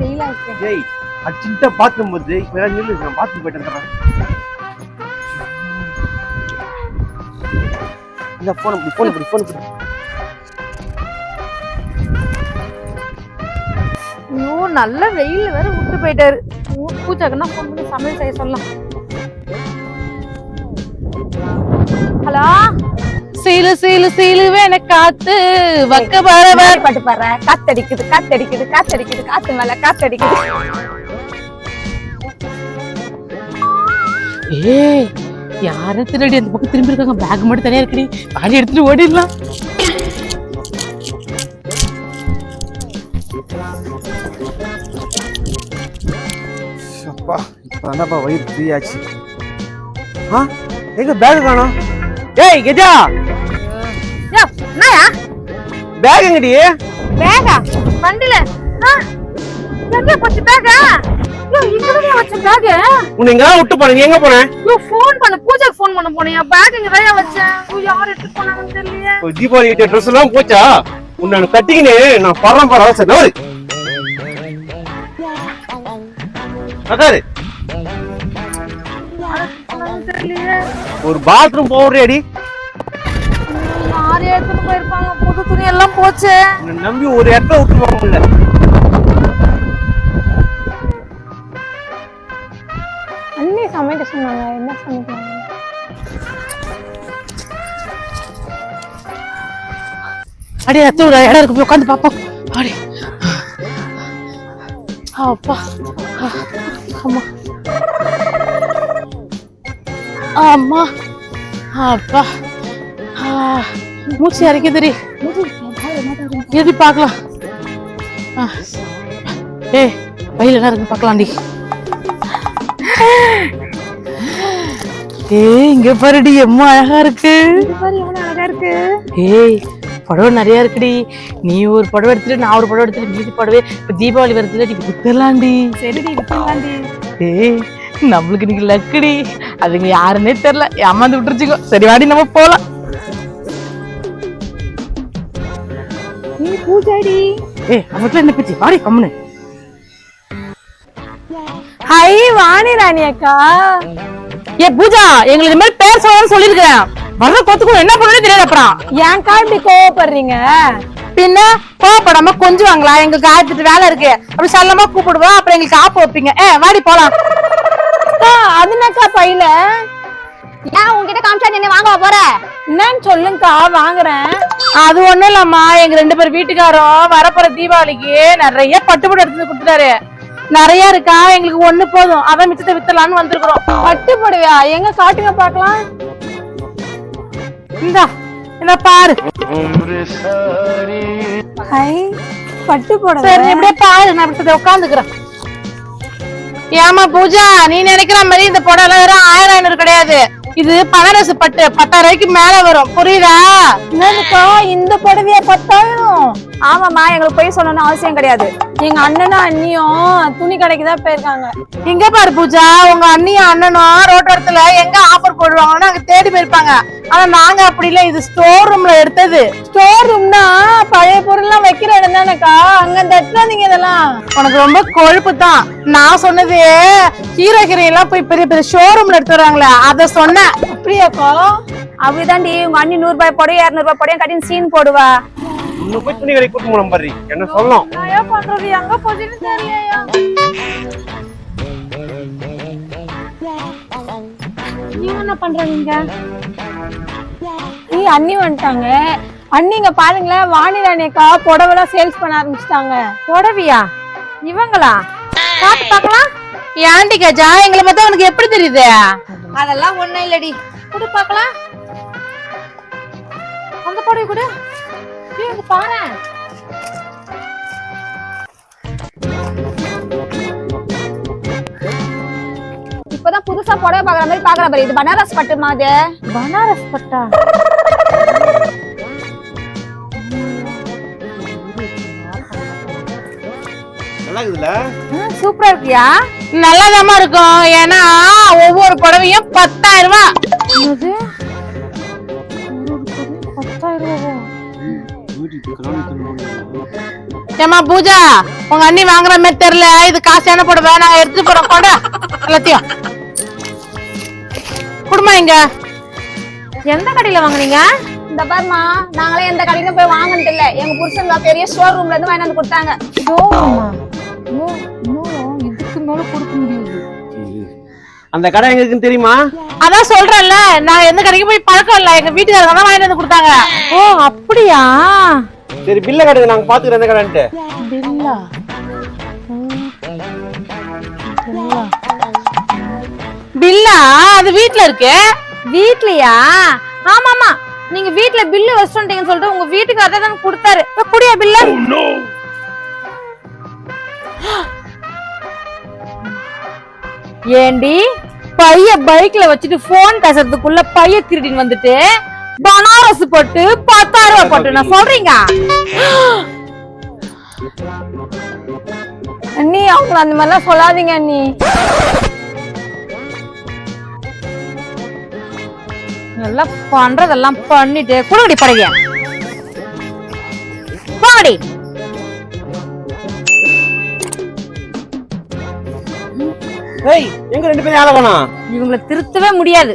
வெயிலா இருக்கு. டேய் அர்ஜென்ட்டா பாத்ரூம் போது ஏதாவது நில்லு நான் பாத்ரூம் போயிட்டு வந்துடுறேன். இந்த போன் போன் இப்படி போன் இப்படி ஐயோ நல்ல வெயில் வேற விட்டு போயிட்டாரு. ஐயோ, பூஜாக்குன்னா ஃபோன் பண்ணி சமையல் செய்ய சொல்லலாம். ஹலோ? சீலு சீலு சீலு வேண காத்து. வக்க பரவ பாட்டு பாடுற. காத்தடிக்குது காத்தடிக்குது காத்தடிக்குது. காத்து மேல காத்தடிக்குது. ஏய் யார திருடி அந்த பக்கம் திரும்பி இருக்காங்க. பேக் மட்டும் தனியா இருக்குடி. வாடி எடுத்துட்டு ஓடிடலாம். அப்பா வயிறு ஃப்ரீ ஆச்சு? ஆ? எங்க பேக் காணோம்? டேய் கெஜா என்னயா? பேக் எங்கடி? பேகா வண்டில. ஆ, எங்க போச்சு பேகா விட்டு போன எங்க போன? யோ ஃபோன் பண்ண. பூஜாக்கு ஃபோன் பண்ண போனியா? பேக் இங்க தான் வச்சேன். யார் எடுத்து போனாங்கன்னு தீபாவளி ட்ரெஸ் எல்லாம் போச்சா? உன்னை கட்டிக்கின்னு நான் படுறேன் பாரு அவசரம். நவரு அதாரு ஒரு பாத்ரூம் போடுறியாடி? துணி எல்லாம் போச்சு. நம்பி ஒரு இடத்துல விட்டு போக முடியல அண்ணி சமைக்க சொன்னாங்க. என்ன சமைக்கலாம் அடி அத்து ஒரு இடம் இருக்கு. போய் உட்காந்து பாப்போம் அடி. அப்பா. அம்மா. அம்மா. அப்பா. ஆ, மூச்சு அரைக்குதுடி. எது பார்க்கலாம். ஏய் வயல என்ன இருக்கு பார்க்கலாம்டி. ஏய் இங்க பாருடி எம்மா அழகா இருக்கு. அழகா இருக்கு. ஏய் புடவை நிறைய இருக்குடி. நீ ஒரு புடவை எடுத்துட்டு நான் ஒரு புடவை எடுத்துட்டு மீதி புடவை இப்ப தீபாவளி வருதுல நீ வித்துடலாம்டி சரிடி விட்டுலாண்டி ஏய் நம்மளுக்கு இன்னைக்கு லக்குடி. அதுங்க யாருன்னே தெரியல. ஏமாந்து விட்டுருச்சுக்கோ சரி வாடி நம்ம போலாம். பூஜாடி ஏய் அவத்துல என்ன பத்தி வாடி கம்முனு ஹை வாணி ராணி அக்கா ஏ பூஜா எங்களுக்கு இந்த மாதிரி பேர் சொல்லணும்னு சொல்லிருக்கேன் வர்ற கொத்துக்கும் என்ன பண்ணணும் தெரியாது அப்புறம் ஏன்க்கா இப்படி கோவப்படுறீங்க பின்ன கோவப்படாம கொஞ்சம் வாங்களா எங்க காயத்துட்டு வேலை இருக்கு அப்படி சல்லமா கூப்பிடுவோம் அப்புறம் எங்களுக்கு ஆப்பு வைப்பீங்க ஏ வாடி போலாம் அதுனக்கா பையில ஏன் உன்கிட்ட காமிச்சா என்ன வாங்க போற? என்னன்னு சொல்லுங்கக்கா வாங்குறேன். அது ஒண்ணும் இல்லம்மா எங்க ரெண்டு பேர் வீட்டுக்காரரும் வரப்போற தீபாவளிக்கு நிறைய பட்டுப்பட்டு எடுத்து கொடுத்துட்டாரு. நிறைய இருக்கா? எங்களுக்கு ஒண்ணு போதும். அதான் மிச்சத்தை வித்தலாம்னு வந்திருக்கிறோம். பட்டு புடவையா எங்க காட்டுங்க பார்க்கலாம். இந்தா இந்த பாரு. ஹை பட்டு புடவை சரி இப்படியே பாரு நான் இப்படி உட்காந்துக்கிறேன். ஏமா பூஜா நீ நினைக்கிற மாதிரி இந்த புடவை எல்லாம் வெறும் ஆயிரம் ஐநூறு கிடையாது. இது பனரசு பட்டு பத்தாயிரம் ரூபாய்க்கு மேல வரும். புரியுதா? என்னதுக்கா? இந்த புடவையா பத்தாயிரம்? ஆமாமா எங்களுக்கு போய் சொல்லணும்னு அவசியம் கிடையாது. எங்க அண்ணனும் அண்ணியும் துணி கடைக்கு தான் போயிருக்காங்க. இங்க பாரு பூஜா உங்க அண்ணியும் அண்ணனும் ரோட்டோரத்துல எங்க ஆஃபர் போடுவாங்கன்னு அங்க தேடி போயிருப்பாங்க. ஆனா நாங்க அப்படி இல்ல. இது ஸ்டோர் ரூம்ல எடுத்தது. ஸ்டோர் ரூம்னா பழைய பொருள்லாம் வைக்கிற இடம் தானேக்கா? அங்க தட்டுறாதீங்க இதெல்லாம். உனக்கு ரொம்ப கொழுப்பு தான் நான் சொன்னது ஹீரோ ஹீரோயின் எல்லாம் போய் பெரிய பெரிய ஷோரூம்ல எடுத்து வராங்களே அத சொன்னேன். அப்படியாக்கா? அப்படிதாண்டி உங்க அண்ணி நூறு ரூபாய் புடவை இருநூறு ரூபாய் புடவை கட்டின்னு சீன் போடுவா. இன்னும் போய் துணி கடைக்கு கூட்டு போனோம் பாரு. என்ன ஏன் பண்றது? எங்க போச்சுன்னு தெரியலையா. நீங்க என்ன பண்றீங்க? நீ அண்ணி வந்துட்டாங்க. அண்ணிங்க பாருங்களேன். வாணி ராணியக்கா புடவைலாம் சேல்ஸ் பண்ண ஆரம்பிச்சிட்டாங்க. புடவையா? இவங்களா? காட்டு பார்க்கலாம். ஏன்டி கஜா எங்களை பார்த்தா உனக்கு எப்படி தெரியுது? அதெல்லாம் ஒண்ணும் இல்லடி. குடு பார்க்கலாம். அந்த புடவை குடு. இங்க பாரு. இப்பதான் புதுசா புடவை பாக்குற மாதிரி பாக்குற பாரு இது பனாரஸ் பட்டுமா அது? பனாரஸ் பட்டா? சூப்பரா இருக்கியா? நல்லாதாம்மா இருக்கும். ஏன்னா ஒவ்வொரு புடவையும் பத்தாயிரம் ரூபாய் பத்தாயிரம் ரூபாய் ஏமா பூஜா உங்க அண்ணி வாங்குற மாதிரி தெரியல. இது காசான புடவை. நாங்க எடுத்துட்டு போறோம் கொண்டா எல்லாத்தையும். குடுமா இங்க. எந்த கடையில வாங்குனீங்க? இந்த பாருமா நாங்களே எந்த கடையிலும் போய் வாங்கினது இல்ல. எங்க புருஷன் பெரிய ஸ்டோர் ரூம்ல இருந்து வாங்கிட்டு வந்து கொடுத்தாங்க. இதுக்கு மேல கொடுக்க முடியாது. அந்த கடை எங்க இருக்குன்னு தெரியுமா? அதான் சொல்றேன்ல நான் எந்த கடைக்கு போய் பழக்கம் இல்ல. எங்க வீட்டுக்காரங்க தான் வாங்கிட்டு வந்து கொடுத்தாங்க. ஓ அப்படியா? சரி பில்ல கட்டுங்க. நாங்க பாத்துக்கிறோம் எந்த கடைன்ட்டு. பில்லா? பில்லா அது வீட்ல இருக்கு? வீட்லயா? ஆமா ஆமா நீங்க வீட்ல பில்லு வச்சுட்டீங்கன்னு சொல்லிட்டு உங்க வீட்டுக்காரர் தான் கொடுத்தாரு. இப்ப குடியா பில்ல? ஏண்டி? பைய பைக்ல வச்சுட்டு போன் பேசுறதுக்குள்ள பைய திருடின்னு வந்துட்டு பனாரஸ் போட்டு பத்தாயிரம் ரூபாய் போட்டு நான் சொல்றீங்க? அண்ணி அவங்க அந்த மாதிரிலாம் சொல்லாதீங்க அண்ணி. எல்லாம் பண்றதெல்லாம் பண்ணிட்டு குடுங்கடி படகைய போங்கடி ஏய் எங்க ரெண்டு பேரும் யாரை வேணாம் இவங்களை திருத்தவே முடியாது.